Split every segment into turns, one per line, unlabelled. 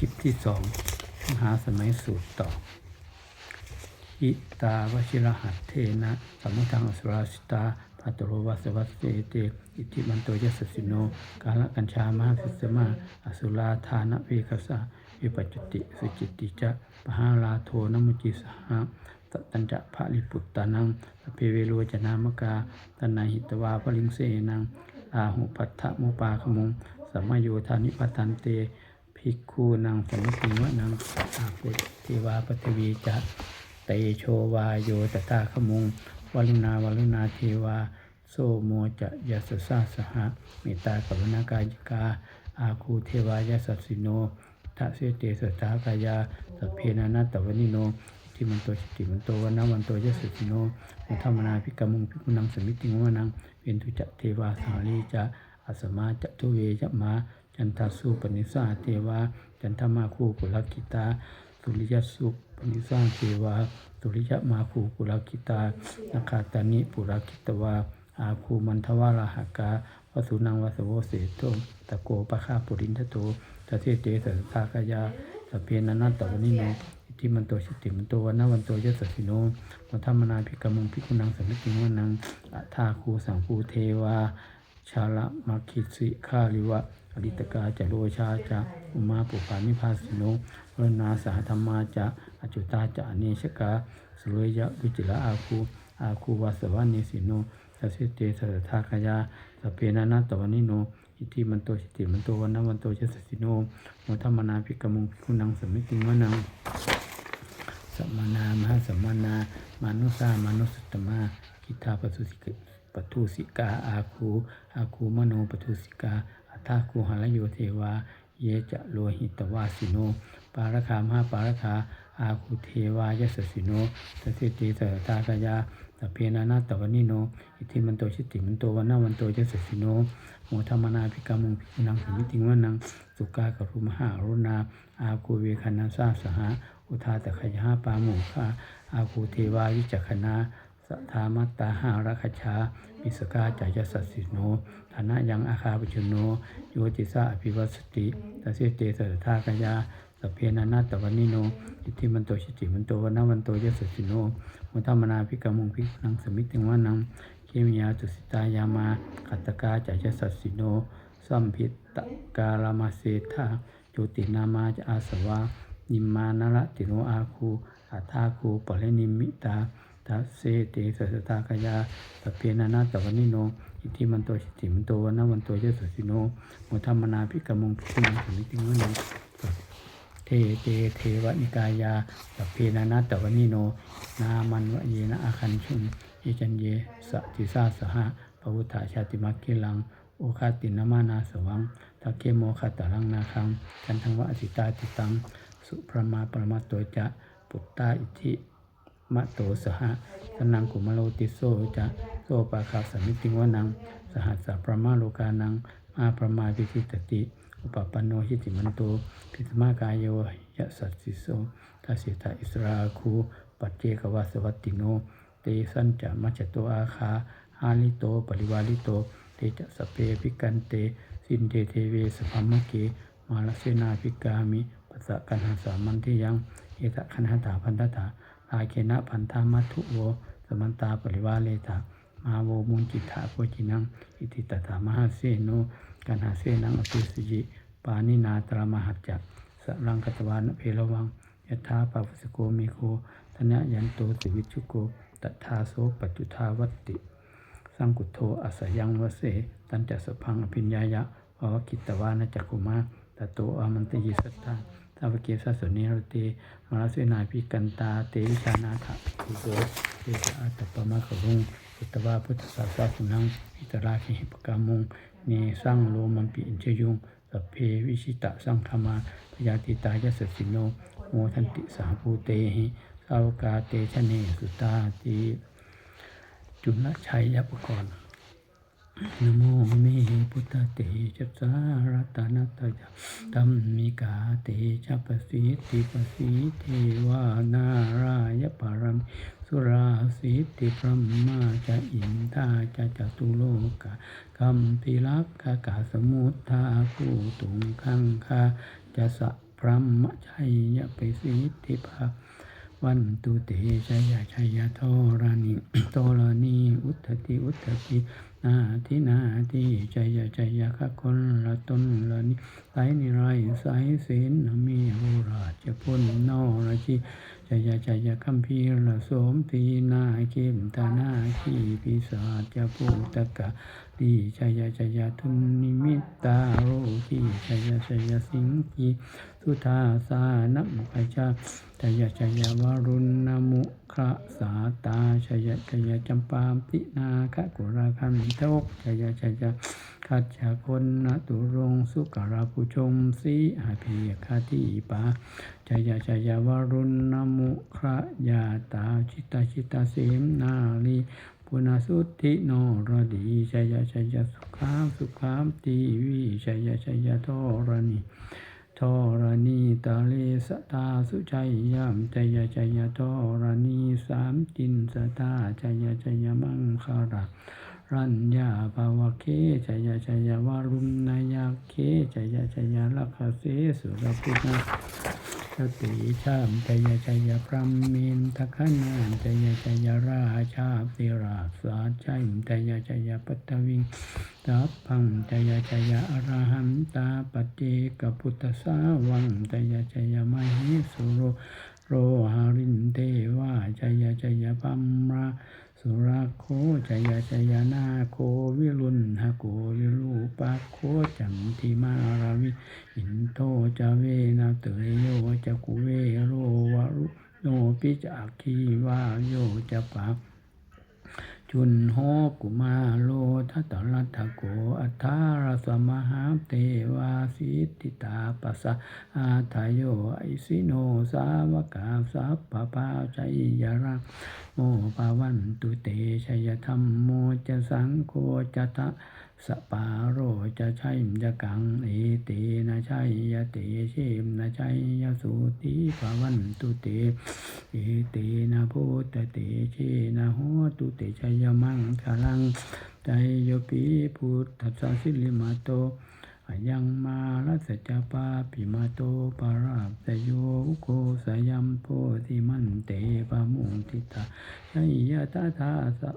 ลิปที่สองมหาสมัยสูตรต่ออิตาวชิรหัตเทนะสมุทังอสุราสิตาปัตโรวัสวัสเตเตอิติมันโตยสสิโน กาลกัญชามาสิสมา อสุราธานเวคสาวิปัจจติสุจิตติจะปหาลาโทนมุจิสหะตตัญจะภะลิปุตตานังสเพเวโรจนามกาตนาหิตวาปลิงเสนังอาหุปัฏฐมุปาขมุงสัมโยธานิพัตันเต ภิกขุนังสมุติวะนังอาปุเทวาปทวีจะเตโชวาโยตถาขมุงวลุณาวลุณาเทวาโสโมจะยัสสะสหะเมตตากรุณากายิกา อาคูเทวายสัสสิโนทัเสเตสตากายาสเพนานาตวนิโนทิมันโตชิติมันโตวันนาวันโตยัสสสิโนมุธรรมนาภิกรมุงภิกุนังสมิติงวนังเวนทุจเทวาสาลีจะ อัสมาจะทุเวจะมาจันทสุปนิสาเทวาจันทมาคูกุลกิตาสุริยสุปนิสาเทวาสุริยมาคูกุลกิตานาคาตานิปุรกิตวาอาคูมันทวาราหกาวสุนังวสโวเสโตตะโกปะคาปุรินทโตตะเทเตสัสากายาสพเพนันตตวนิโนอิทิมันโตชิติมันโตวันนาวันโตยัสสสิโนมัทธรรมนาภิกรมุงภิกุนังสัมมิติวนังอัฏฐาคูสังคูเทวา ชาละมัคคิสิคาลิวะอริตกาจะโลชาจะอุมาปุปานิพาสิโนวรนาสหธรรมาจะอจุตาจะอเนชกาสุรยะวิจิละอาคูอาคูวาสวานิสิโนสัสสิเตสัสทากายาสเพนานาตวนิโนอิทิมันโตชิติมันโตวันนาวันโตยัสสิโนโมทัมมนาภิกมุงภิกุนังสมิติวนังสัมมนามหาสัมมนามานุสามานุสตตมากิตาปทุสิก ปทุสิกาอาคูอาคูมโนปทุสิกาอัฏฐาคูหลโยเทวา เยจะโลหิตวาสิโน ปารคามหาปารคาอาคูเทวายสสิโนตสิติสตากายาตเพนานาตวนิโน อิทิมันโตชิติมันโตวันนาวันโตยสสิโน โมธรรมนาภิกรรมุงภิกุนังสมิติงวนัง สุกากรุมหารุณา อาคูเวคณาสาสหะอุทาตขยาปาโมคาอาคูเทวาวิจักขณา สัทธามัตตาหารัคชามิสกาจายสัสสิโนฐานะยังอาคาปจุโนโยติสาอภิวัสติตเสเตสัทธากยาสพเพนานาตวันนิโนอิทิมันโตชิติมันโตวันนาวันโตยสัสสิโนมุธรรมนาภิกรมุงภิกขุนังสมิติงวานังเคมิยาตุสิตายามาคัตตกาจายสัสสิโนสัมพิตตกาลามาเสธาจุตินามาจอาสวานิมมานละติโนอาคูอาทาคูปะเลนิมิตา ทัสเสเตสัสตากายาตเพียนานาตวันนิโน อิทิมันโตชิติมันโตวันนาวันโตเยสุสิโนโมทัมมนาภิกมุงภิกมังสมิติงวนังเทเตเทวนิกายาตะเพนานาตวันนิโน นามันวะเยนะอาคันชุนเยจันเยสะติสาสหะปวุฒาชาติมักกิลังโอคาตินามานาสวังทาเกโมคาตาลังนาคังกันทังวะอสิตาติตัง สุพระมาปรมาโตจะ ปุตตาอิทิ มะโตสหะสนังกุมโลติโซจะโซปาคาสมิติวนัง สหัสสะพระมาโลกานัง มาพระมาวิธิตติ อุปปันโนหิติมันโตพิสมากายโยยะสัสสิโสทัสสิตาอิสราคูปัจเจกวาสวัตติโน เตสันจะมัจจโตอาคาหาลิโตปริวาลิโตเตจะสเพพิกันเต สินเทเทเวสพัมมะเกมาลเสนาภิกามิปัสสะกันหาสามันทิยังเอตะคันหตาพันธตา อาเคนะพันธามัทุโวสมันตาปริวาเลตามาโวมุนจิตถาโพจินังอิติตถามหาเสโนกันหาเสนังอภิสิจิปานินาตรามหัจจะสรังคตวานเพลวังยถาปาวุสโกเมโคธนยันโตสิวิชุโกตถาโสปัจจุทาวัตติ สังกุโทอาสยังวเส ตันจะสพังอภิญญายะภวกิตวานจักขุมา ตโตอามันตยิสัตตาทาวเกสัสสนิรเตมาลเสนาภิกันตาเตวิชานาถะภูโสเตจอาตปมะขลุงอุตวาพุทธศาสสุนังอิตราคิหิปกามุงเนสังโลมัมปิอินเชยุงสัพเพวิชิตะสังธรรมาพยาติตายสสสิโนโมทันติสาภูเตหิสาวกาเตชะเนสุตาติจุลชัยยปกรณ์ นะโมเมพุทธเตจัสสารตานัตยะตัมมิกาเตชะปสีติปสีเทวานารายปารมสุราสีติพระมาจะอินทาจะจตุโลกะคัมพิลักขะกาสมุทธาคูตุงคังคาจะสะพระมชัยยะปสิทธิภาวันตุเตชัยชัยโทรานิโตรานีอุทธติอุทธติ นาทินาทิชัยชัยคะคนละตนละนิสายนิไรสายเสนมีโหราชพุนนอราชิจยจยคัมพีระสมตีนาเกมตานาขีปิศาจภูตกะดีชยชยทุนนิมิตตาโรกีชยชยสิงกีสุธาสานมุขจาชยชยวารุณนมุ ขะสาตาชยชยจำปามตินาคะกุราคันทกชยชยขัดชาคนนตุรงสุกราภูชมสีอาภีคาติปาชยชยวรุณนมุขะยาตาชิตาชิตาเสมนาลีปุณสุทธิโนรดีชยชยสุขามสุขามตีวิชยชยทรณี ทรณีตาเลสตาสุชัยยามจยจยทรณีสามจินสตาจยจยมังคารารัญญาภาวเคจยจยวารุณนายาเคจยจยลักขเสสุรพุทธ สติชามจยจยพระมินทคณานจยจยราชาติราสาชัยจยจยปัตวิงตัพพังจยจยอรหันตาปฏิกพุทธสาวังจยจยมหิสุโรโรหารินเต ปัมราสุราโคจยาจยานาโควิรุณหโกวิรูปะโคจันทิมาราวิอินโทจเวนาเตยโยจะกุเวโรวะรุโนปิจักขีวาโยจะปะ จุนโหกุมาโลทัตรัตโก อัทาราสมหาเทวาสิติตาปัสสะอาทายโยไอสิโนสาวกาสัพพปาชัยยระโมปาวันตุเตชัยธรรมโมจะสังโฆจะทะ สปาโรจะใชัยยกังเอเตนะชัยยเตเชมนะชัยยสุติภาวันตุเตเอเตนะโพตเตเชนะโหตุเตชยมังคลังใจโยปีพุทธัสสะสิลิมาโตยังมาลัสจปาปิมาโตปาราบตโยโกสยัมโพธิมันเตปะมุงติตาชัยยะตาทาสะ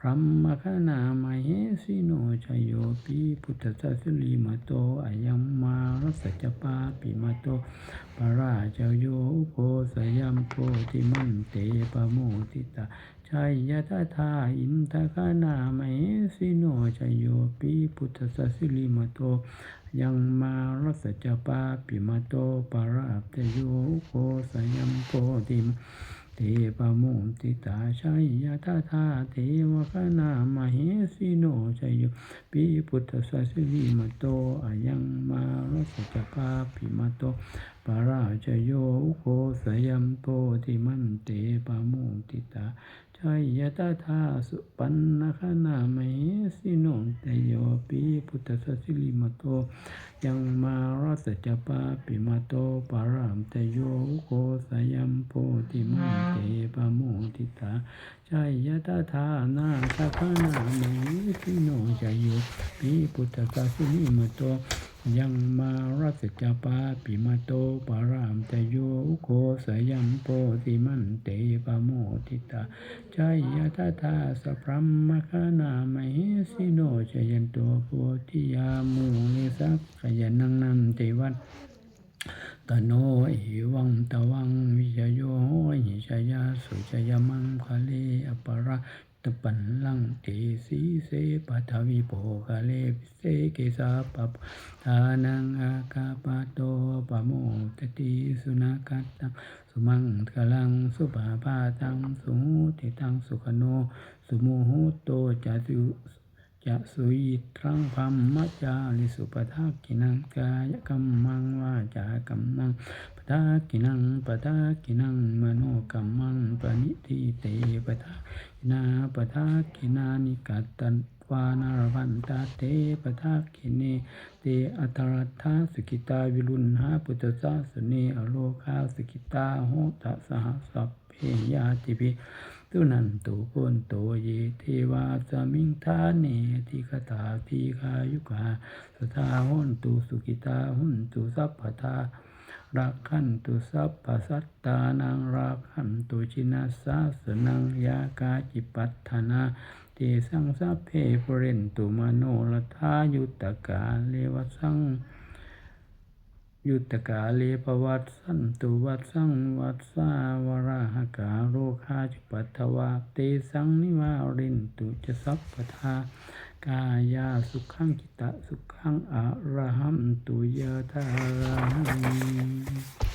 พรหมคณามเหสิโนชยโยปีพุทธสัสลิมาโตอายัมมารัสจปาปิมาโตปาราเจโยโกสยัมโพธิมันเตปะโมติตาชัยยะตถาอินทคานามเหสิโนชยโยปีพุทธสัสลิมาโตยังมารัสจปาปิมาโตปาราเจโยโกสยัมโพธิม เทปโมติตาชัยยะทาทาเทวคณามเหสิโนชยโยปิพุทธสัสลิมโตอายังมารัสจปาปิมาโตปาราชโยโคสยัมโพธิมันเตปโมติตา ชัยยะตาทาสุปันนะคณาเหสิโนเตโยปิพุทธสัสลิมโต ยังมารัสจปาปิมาโตปารามเตโยโกสยัมโพธิมันเตปโมติตาชัยยะตาทานาคาคณาเหสิโนจโยปิพุทธสัสลิมโต ยังมารัสจปาปิมาโตปารามเตโยโกสยัมโพธิมันเตปโมติตาชัยะตาทาสพรัมมคณามเหสิโนชยันโตโพธิยามูนิสักขยันนังนันเตวันตโนเอวังตวังวิจโยหิชยาสุชยมังคะเลอปรา ปันลังเตสีเสปัทวิโปคะเลปิเสเกสาปปทานังอากาปโตปโมตติสุนักัตตังสุมังคลังสุปาปาตังสุหูติตังสุขโน สุโมหุโตจตุจะสุยิตรังพัมมัจจาลิสุปทักกินังกายกัมมังวาจากัมมัง ทักกินังปทักกินังมโนกัมมังปณิทิเตปทักกินาปทักกินานิกัตตันวานารวันตาเตปทักกิเนเตอัตรัตถาสกิตาวิรุณหาปุตตะสาสเนอโลคาสกิตาโหตสหสัพเพยาติภิตุนันตุปุนโตเยเทวาสมิงทาเนติคตาทีคายุกาสทาหุนตุสุกิตาหุนตุสัพพทา รักขันตุสัพพสัตตานังรักขันตุชินาสาสนังยากาจิปัฏฐานาเตสังสัพเพปเรนตุมโนลทายุตกาเลวสังยุตกาเลปวัตสันตุวัตสังวัตสาวราหกาโรคาจุปัตวาเตสังนิวารินตุจะสัพพทา กายาสุขังจิตตสุขังอะระหัมตุยะทารัง